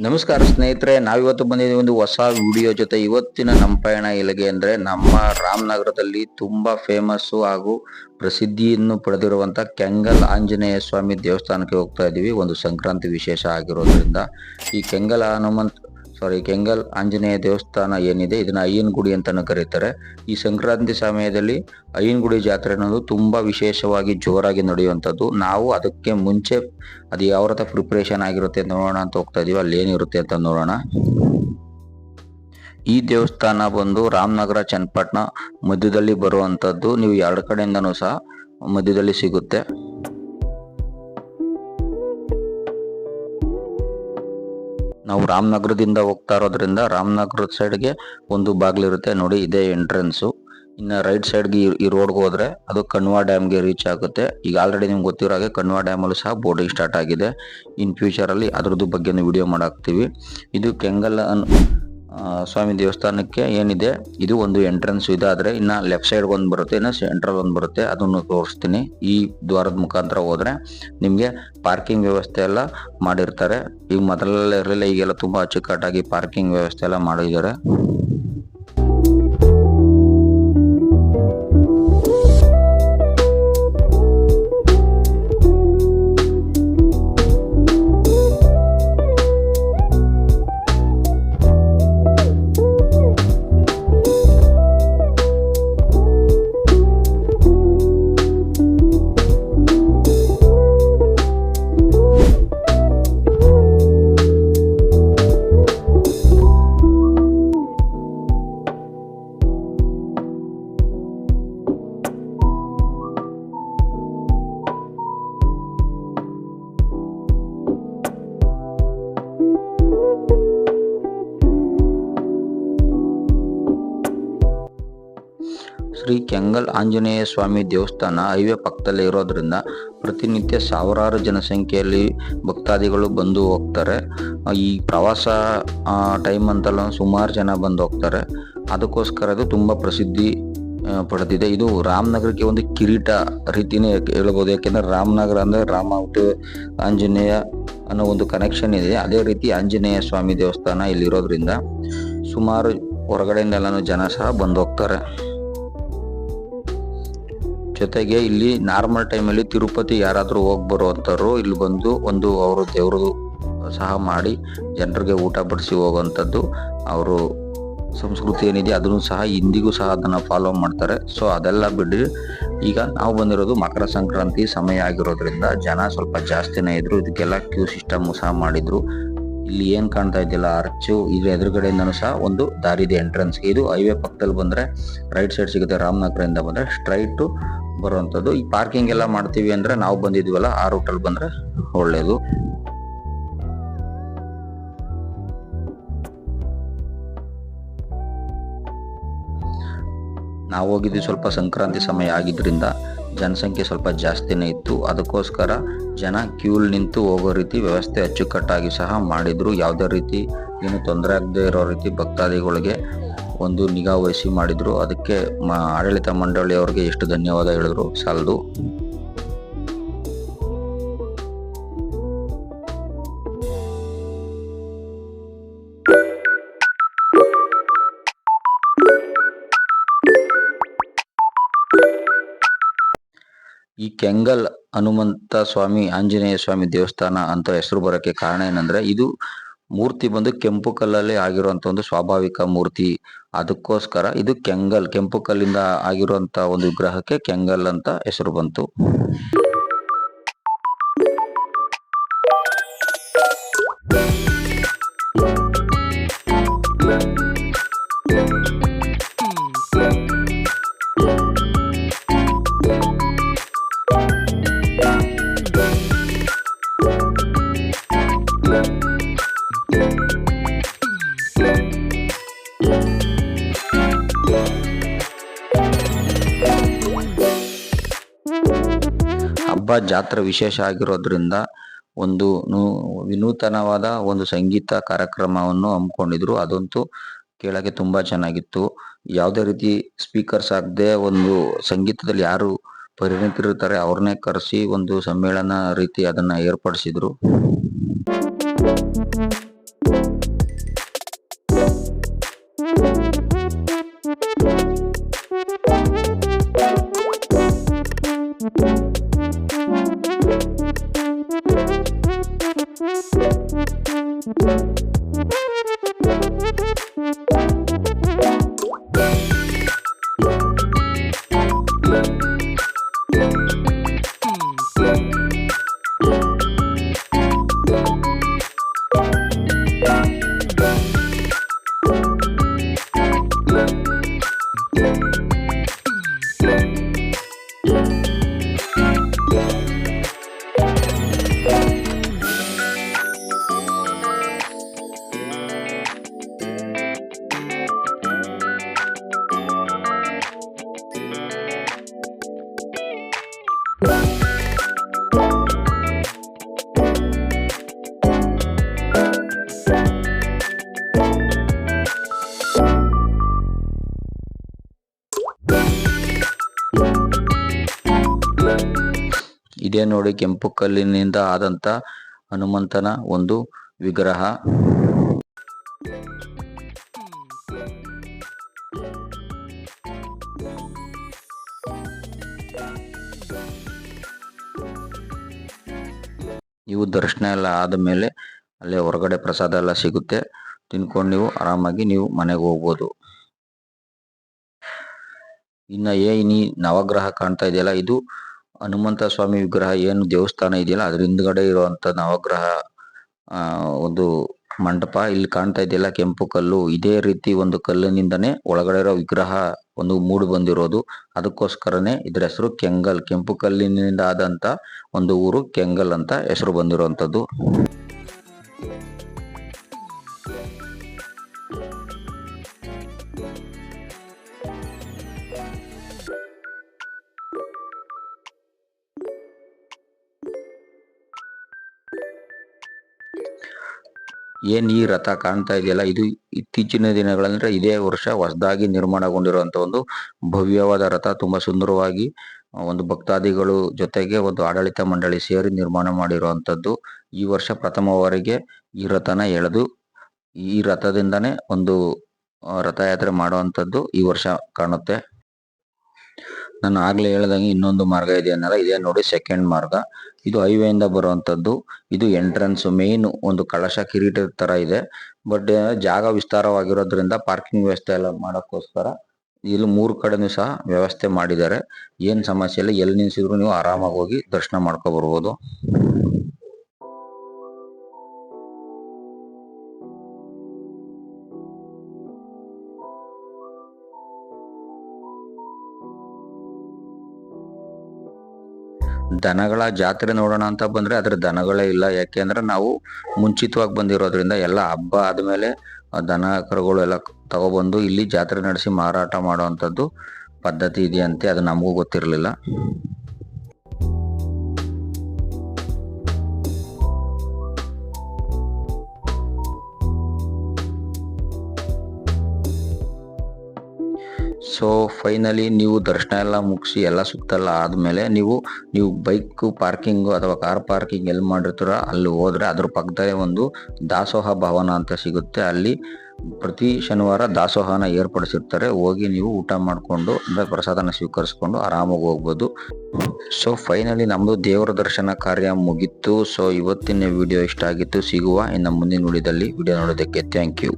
ನಮಸ್ಕಾರ ಸ್ನೇಹಿತರೆ, ನಾವಿವತ್ತು ಬಂದಿದ್ದೀವಿ ಒಂದು ಹೊಸ ವಿಡಿಯೋ ಜೊತೆ. ಇವತ್ತಿನ ನಮ್ಮ ಪಯಣ ಎಲ್ಲಿಗೆ ಅಂದ್ರೆ ನಮ್ಮ ರಾಮನಗರದಲ್ಲಿ ತುಂಬಾ ಫೇಮಸ್ಸು ಹಾಗೂ ಪ್ರಸಿದ್ಧಿಯನ್ನು ಪಡೆದಿರುವಂತ ಕೆಂಗಲ್ ಆಂಜನೇಯ ಸ್ವಾಮಿ ದೇವಸ್ಥಾನಕ್ಕೆ ಹೋಗ್ತಾ ಇದೀವಿ ಒಂದು ಸಂಕ್ರಾಂತಿ ವಿಶೇಷ ಆಗಿರೋದ್ರಿಂದ ಈ ಕೆಂಗಲ್ ಹನುಮಂತ್ ಸಾರಿ ಕೆಂಗಲ್ ಆಂಜನೇಯ ದೇವಸ್ಥಾನ ಏನಿದೆ, ಇದನ್ನ ಅಯ್ಯನಗುಡಿ ಅಂತಾನು ಕರೀತಾರೆ. ಈ ಸಂಕ್ರಾಂತಿ ಸಮಯದಲ್ಲಿ ಅಯ್ಯನಗುಡಿ ಜಾತ್ರೆ ಅನ್ನೋದು ತುಂಬಾ ವಿಶೇಷವಾಗಿ ಜೋರಾಗಿ ನಡೆಯುವಂಥದ್ದು. ನಾವು ಅದಕ್ಕೆ ಮುಂಚೆ ಅದು ಯಾವ ರೀತಿ ಪ್ರಿಪ್ರೇಷನ್ ಆಗಿರುತ್ತೆ ನೋಡೋಣ ಅಂತ ಹೋಗ್ತಾ ಇದೀವಿ. ಅಲ್ಲಿ ಏನಿರುತ್ತೆ ಅಂತ ನೋಡೋಣ. ಈ ದೇವಸ್ಥಾನ ಬಂದು ರಾಮನಗರ, ಚನ್ನಪಟ್ಟಣ ಮಧ್ಯದಲ್ಲಿ ಬರುವಂತದ್ದು ನೀವು ಎರಡು ಕಡೆಯಿಂದನೂ ಸಹ ಮಧ್ಯದಲ್ಲಿ ಸಿಗುತ್ತೆ. ನಾವು ರಾಮನಗರದಿಂದ ಹೋಗ್ತಾ ಇರೋದ್ರಿಂದ ರಾಮನಗರದ ಸೈಡ್ಗೆ ಒಂದು ಬಾಗಿಲಿರುತ್ತೆ. ನೋಡಿ, ಇದೇ ಎಂಟ್ರೆನ್ಸು ಇನ್ನು ರೈಟ್ ಸೈಡ್ಗೆ ಈ ರೋಡ್ಗೆ ಹೋದ್ರೆ ಅದು ಕಣ್ವಾ ಡ್ಯಾಮ್ಗೆ ರೀಚ್ ಆಗುತ್ತೆ. ಈಗ ಆಲ್ರೆಡಿ ನಿಮ್ಗೆ ಗೊತ್ತಿರೋ ಹಾಗೆ ಕಣ್ವಾ ಡ್ಯಾಮಲ್ಲೂ ಸಹ ಬೋಟಿಂಗ್ ಸ್ಟಾರ್ಟ್ ಆಗಿದೆ. ಇನ್ ಫ್ಯೂಚರಲ್ಲಿ ಅದ್ರದ್ದು ಬಗ್ಗೆ ವಿಡಿಯೋ ಮಾಡಾಕ್ತೀವಿ. ಇದು ಕೆಂಗಲ್ ಅನ್ ಸ್ವಾಮಿ ದೇವಸ್ಥಾನಕ್ಕೆ ಏನಿದೆ? ಇದು ಒಂದು ಎಂಟ್ರೆನ್ಸ್ ಇದೆ, ಆದರೆ ಇನ್ನ ಲೆಫ್ಟ್ ಸೈಡ್ ಒಂದು ಬರುತ್ತೆ, ಇನ್ನ ಸೆಂಟ್ರಲ್ ಒಂದು ಬರುತ್ತೆ, ಅದನ್ನು ತೋರಿಸ್ತೀನಿ. ಈ ದ್ವಾರದ ಮುಖಾಂತರ ಹೋದ್ರೆ ನಿಮ್ಗೆ ಪಾರ್ಕಿಂಗ್ ವ್ಯವಸ್ಥೆ ಎಲ್ಲ ಮಾಡಿರ್ತಾರೆ. ಈಗ ಮೊದಲೆಲ್ಲ ಇರಲಿಲ್ಲ, ಈಗೆಲ್ಲ ತುಂಬಾ ಅಚ್ಚುಕಟ್ಟಾಗಿ ಪಾರ್ಕಿಂಗ್ ವ್ಯವಸ್ಥೆ ಎಲ್ಲ ಮಾಡಿದ್ದಾರೆ. ಶ್ರೀ ಕೆಂಗಲ್ ಆಂಜನೇಯ ಸ್ವಾಮಿ ದೇವಸ್ಥಾನ ಹೈವೇ ಪಕ್ಕದಲ್ಲೇ ಇರೋದ್ರಿಂದ ಪ್ರತಿನಿತ್ಯ ಸಾವಿರಾರು ಜನಸಂಖ್ಯೆಯಲ್ಲಿ ಭಕ್ತಾದಿಗಳು ಬಂದು ಹೋಗ್ತಾರೆ. ಈ ಪ್ರವಾಸ ಟೈಮ್ ಅಂತೆಲ್ಲ ಸುಮಾರು ಜನ ಬಂದು ಹೋಗ್ತಾರೆ. ಅದಕ್ಕೋಸ್ಕರ ಅದು ತುಂಬ ಪ್ರಸಿದ್ಧಿ ಪಡೆದಿದೆ. ಇದು ರಾಮನಗರಕ್ಕೆ ಒಂದು ಕಿರೀಟ ರೀತಿನೇ ಹೇಳ್ಬೋದು. ಯಾಕೆಂದರೆ ರಾಮನಗರ ಅಂದರೆ ರಾಮ ಆಂಜನೇಯ ಅನ್ನೋ ಒಂದು ಕನೆಕ್ಷನ್ ಇದೆ. ಅದೇ ರೀತಿ ಆಂಜನೇಯ ಸ್ವಾಮಿ ದೇವಸ್ಥಾನ ಇಲ್ಲಿರೋದ್ರಿಂದ ಸುಮಾರು ಹೊರಗಡೆಯಿಂದೆಲ್ಲನೂ ಜನ ಸಹ ಬಂದು ಹೋಗ್ತಾರೆ. ಜೊತೆಗೆ ಇಲ್ಲಿ ನಾರ್ಮಲ್ ಟೈಮಲ್ಲಿ ತಿರುಪತಿ ಯಾರಾದರೂ ಹೋಗಿ ಬರುವಂಥವ್ರು ಇಲ್ಲಿ ಬಂದು ಒಂದು ಅವರು ದೇವ್ರದ್ದು ಸಹ ಮಾಡಿ ಜನರಿಗೆ ಊಟ ಬಡಿಸಿ ಹೋಗುವಂಥದ್ದು ಅವರು ಸಂಸ್ಕೃತಿ ಏನಿದೆ ಅದನ್ನು ಸಹ ಇಂದಿಗೂ ಸಹ ಅದನ್ನು ಫಾಲೋ ಮಾಡ್ತಾರೆ. ಸೊ ಅದೆಲ್ಲ ಬಿಟ್ಟು ಈಗ ನಾವು ಬಂದಿರೋದು ಮಕರ ಸಂಕ್ರಾಂತಿ ಸಮಯ ಆಗಿರೋದ್ರಿಂದ ಜನ ಸ್ವಲ್ಪ ಜಾಸ್ತಿನೇ ಇದ್ರು. ಇದಕ್ಕೆಲ್ಲ ಕ್ಯೂ ಸಿಸ್ಟಮ್ ಸಹ ಮಾಡಿದ್ರು. ಇಲ್ಲಿ ಏನ್ ಕಾಣ್ತಾ ಇದೆಯಲ್ಲ, ಅರ್ಚು ಇದ್ರ ಎದುರುಗಡೆಯಿಂದನೂ ಸಹ ಒಂದು ದಾರಿ ಇದೆ ಎಂಟ್ರೆನ್ಸ್ ಇದು ಹೈವೇ ಪಕ್ಕದಲ್ಲಿ ಬಂದ್ರೆ ರೈಟ್ ಸೈಡ್ ಸಿಗುತ್ತೆ, ರಾಮನಗರದಿಂದ ಬಂದ್ರೆ ಸ್ಟ್ರೈಟ್ ಬರುವಂಥದ್ದು ಈ ಪಾರ್ಕಿಂಗ್ ಎಲ್ಲ ಮಾಡ್ತೀವಿ ಅಂದ್ರೆ ನಾವು ಬಂದಿದ್ವಲ್ಲ, ಆ ರೂಟಲ್ಲಿ ಬಂದ್ರೆ ಒಳ್ಳೇದು. ನಾವು ಹೋಗಿದ್ವಿ ಸ್ವಲ್ಪ ಸಂಕ್ರಾಂತಿ ಸಮಯ ಆಗಿದ್ರಿಂದ. ಜನಸಂಖ್ಯೆ ಸ್ವಲ್ಪ ಜಾಸ್ತಿನೇ ಇತ್ತು. ಅದಕ್ಕೋಸ್ಕರ ಜನ ಕ್ಯೂಲ್ ನಿಂತು ಹೋಗೋ ರೀತಿ ವ್ಯವಸ್ಥೆ ಅಚ್ಚುಕಟ್ಟಾಗಿ ಸಹ ಮಾಡಿದ್ರು. ಯಾವುದೇ ರೀತಿ ಏನು ತೊಂದರೆ ಆಗದೆ ಇರೋ ರೀತಿ ಭಕ್ತಾದಿಗಳಿಗೆ ಒಂದು ನಿಗಾ ವಹಿಸಿ ಮಾಡಿದ್ರು. ಅದಕ್ಕೆ ಆಡಳಿತ ಮಂಡಳಿಯವರಿಗೆ ಎಷ್ಟು ಧನ್ಯವಾದ ಹೇಳಿದ್ರು. ಸಾಲದು. ಈ ಕೆಂಗಲ್ ಹನುಮಂತ ಸ್ವಾಮಿ, ಆಂಜನೇಯ ಸ್ವಾಮಿ ದೇವಸ್ಥಾನ ಅಂತ ಹೆಸರು ಬರೋಕ್ಕೆ ಕಾರಣ ಏನಂದ್ರೆ, ಇದು ಮೂರ್ತಿ ಬಂದು ಕೆಂಪು ಕಲ್ಲಲ್ಲಿ ಆಗಿರುವಂತ ಒಂದು ಸ್ವಾಭಾವಿಕ ಮೂರ್ತಿ. ಅದಕ್ಕೋಸ್ಕರ ಇದು ಕೆಂಗಲ್, ಕೆಂಪು ಕಲ್ಲಿಂದ ಆಗಿರುವಂತ ಒಂದು ವಿಗ್ರಹಕ್ಕೆ ಕೆಂಗಲ್ ಅಂತ ಹೆಸರು ಬಂತು. ಹಬ್ಬ ಜಾತ್ರೆ ವಿಶೇಷ ಆಗಿರೋದ್ರಿಂದ ಒಂದು ವಿನೂತನವಾದ ಒಂದು ಸಂಗೀತ ಕಾರ್ಯಕ್ರಮವನ್ನು ಹಮ್ಮಿಕೊಂಡಿದ್ರು. ಅದಂತೂ ಕೇಳಕ್ಕೆ ತುಂಬಾ ಚೆನ್ನಾಗಿತ್ತು. ಯಾವುದೇ ರೀತಿ ಸ್ಪೀಕರ್ಸ್ ಆಗದೆ ಒಂದು ಸಂಗೀತದಲ್ಲಿ ಯಾರು ಪರಿಣಿತರಿರ್ತಾರೆ ಅವ್ರನ್ನೇ ಕರೆಸಿ ಒಂದು ಸಮ್ಮೇಳನ ರೀತಿ ಅದನ್ನ ಏರ್ಪಡಿಸಿದ್ರು. ಇದೇ ನೋಡಿ ಕೆಂಪು ಕಲ್ಲಿನಿಂದ ಆದಂತ ಹನುಮಂತನ ಒಂದು ವಿಗ್ರಹ. ನೀವು ದರ್ಶನ ಎಲ್ಲ ಆದಮೇಲೆ ಅಲ್ಲೇ ಹೊರಗಡೆ ಪ್ರಸಾದ ಎಲ್ಲ ಸಿಗುತ್ತೆ. ತಿನ್ಕೊಂಡು ನೀವು ಆರಾಮಾಗಿ ನೀವು ಮನೆಗೆ ಹೋಗ್ಬೋದು. ಇನ್ನ ಏನಿ ನವಗ್ರಹ ಕಾಣ್ತಾ ಇದೆಯಲ್ಲ, ಇದು ಹನುಮಂತ ಸ್ವಾಮಿ ವಿಗ್ರಹ ಏನು ದೇವಸ್ಥಾನ ಇದೆಯಲ್ಲ, ಅದ್ರ ಹಿಂದ್ಗಡೆ ಇರುವಂತ ನವಗ್ರಹ ಒಂದು ಮಂಟಪ ಇಲ್ಲಿ ಕಾಣ್ತಾ ಇದೆಯಲ್ಲ ಕೆಂಪು ಕಲ್ಲು, ಇದೇ ರೀತಿ ಒಂದು ಕಲ್ಲಿನಿಂದನೇ ಒಳಗಡೆ ಇರೋ ವಿಗ್ರಹ ಒಂದು ಮೂಡು ಬಂದಿರೋದು. ಅದಕ್ಕೋಸ್ಕರನೇ ಇದ್ರ ಹೆಸರು ಕೆಂಗಲ್, ಕೆಂಪು ಕಲ್ಲಿನಿಂದ ಆದಂತ ಒಂದು ಊರು ಕೆಂಗಲ್ ಅಂತ ಹೆಸರು ಬಂದಿರುವಂತದ್ದು. ಏನ್ ಈ ರಥ ಕಾಣ್ತಾ ಇದೆಯಲ್ಲ, ಇದು ಇತ್ತೀಚಿನ ದಿನಗಳಂದ್ರೆ ಇದೇ ವರ್ಷ ಹೊಸದಾಗಿ ನಿರ್ಮಾಣಗೊಂಡಿರುವಂತ ಒಂದು ಭವ್ಯವಾದ ರಥ, ತುಂಬಾ ಸುಂದರವಾಗಿ ಒಂದು ಭಕ್ತಾದಿಗಳು ಜೊತೆಗೆ ಒಂದು ಆಡಳಿತ ಮಂಡಳಿ ಸೇರಿ ನಿರ್ಮಾಣ ಮಾಡಿರುವಂತದ್ದು. ಈ ವರ್ಷ ಪ್ರಥಮವರೆಗೆ ಈ ರಥನ ಎಳೆದು, ಈ ರಥದಿಂದನೇ ಒಂದು ರಥಯಾತ್ರೆ ಮಾಡುವಂತದ್ದು ಈ ವರ್ಷ ಕಾಣುತ್ತೆ. ನಾನು ಆಗ್ಲೇ ಹೇಳ್ದಂಗೆ ಇನ್ನೊಂದು ಮಾರ್ಗ ಇದೆ ಅನ್ನಲ್ಲ ಇದೇ ನೋಡಿ ಸೆಕೆಂಡ್ ಮಾರ್ಗ. ಇದು ಹೈವೇ ಇಂದ ಬರುವಂತದ್ದು ಇದು ಎಂಟ್ರೆನ್ಸ್ ಮೇನ್ ಒಂದು ಕಳಶ ಕಿರೀಟ ತರ ಇದೆ. ಬಟ್ ಜಾಗ ವಿಸ್ತಾರವಾಗಿರೋದ್ರಿಂದ ಪಾರ್ಕಿಂಗ್ ವ್ಯವಸ್ಥೆ ಎಲ್ಲ ಮಾಡೋಕ್ಕೋಸ್ಕರ ಇಲ್ಲಿ ಮೂರು ಕಡೆನು ಸಹ ವ್ಯವಸ್ಥೆ ಮಾಡಿದ್ದಾರೆ. ಏನ್ ಸಮಸ್ಯೆ ಇಲ್ಲ. ಎಲ್ಲಿ ನಿಲ್ಸಿದ್ರು ನೀವು ಆರಾಮಾಗಿ ಹೋಗಿ ದರ್ಶನ ಮಾಡ್ಕೊ ಬರ್ಬೋದು. ದನಗಳ ಜಾತ್ರೆ ನೋಡೋಣ ಅಂತ ಬಂದ್ರೆ ಅದ್ರ ದನಗಳೇ ಇಲ್ಲ. ಯಾಕೆಂದ್ರೆ ನಾವು ಮುಂಚಿತವಾಗಿ ಬಂದಿರೋದ್ರಿಂದ ಎಲ್ಲ ಹಬ್ಬ ಆದ್ಮೇಲೆ ದನ ಕರುಗಳು ಎಲ್ಲ ತಗೊಬಂದು ಇಲ್ಲಿ ಜಾತ್ರೆ ನಡೆಸಿ ಮಾರಾಟ ಮಾಡುವಂಥದ್ದು ಪದ್ಧತಿ ಇದೆಯಂತೆ ಅದು ನಮಗೂ ಗೊತ್ತಿರಲಿಲ್ಲ. ಸೊ ಫೈನಲಿ ನೀವು ದರ್ಶನ ಎಲ್ಲ ಮುಗಿಸಿ ಎಲ್ಲ ಸುತ್ತೆಲ್ಲ ಆದಮೇಲೆ ನೀವು ನೀವು ಬೈಕ್ ಪಾರ್ಕಿಂಗು ಅಥವಾ ಕಾರ್ ಪಾರ್ಕಿಂಗ್ ಎಲ್ಲಿ ಮಾಡಿರ್ತೀರ ಅಲ್ಲಿ ಹೋದರೆ ಅದ್ರ ಪಕ್ಕದಲ್ಲೇ ಒಂದು ದಾಸೋಹ ಭವನ ಅಂತ ಸಿಗುತ್ತೆ. ಅಲ್ಲಿ ಪ್ರತಿ ಶನಿವಾರ ದಾಸೋಹನ ಏರ್ಪಡಿಸಿರ್ತಾರೆ. ಹೋಗಿ ನೀವು ಊಟ ಮಾಡಿಕೊಂಡು, ಅಂದರೆ ಪ್ರಸಾದನ ಸ್ವೀಕರಿಸ್ಕೊಂಡು ಆರಾಮಾಗಿ ಹೋಗ್ಬೋದು. ಸೊ ಫೈನಲಿ ನಮ್ಮದು ದೇವರ ದರ್ಶನ ಕಾರ್ಯ ಮುಗಿತ್ತು ಸೊ ಇವತ್ತಿನ ವಿಡಿಯೋ ಇಷ್ಟ ಆಗಿತ್ತು. ಸಿಗುವ ಇನ್ನು ಮುಂದಿನ ವಿಡಿಯೋದಲ್ಲಿ ವಿಡಿಯೋ ನೋಡೋದಕ್ಕೆ ಥ್ಯಾಂಕ್ ಯು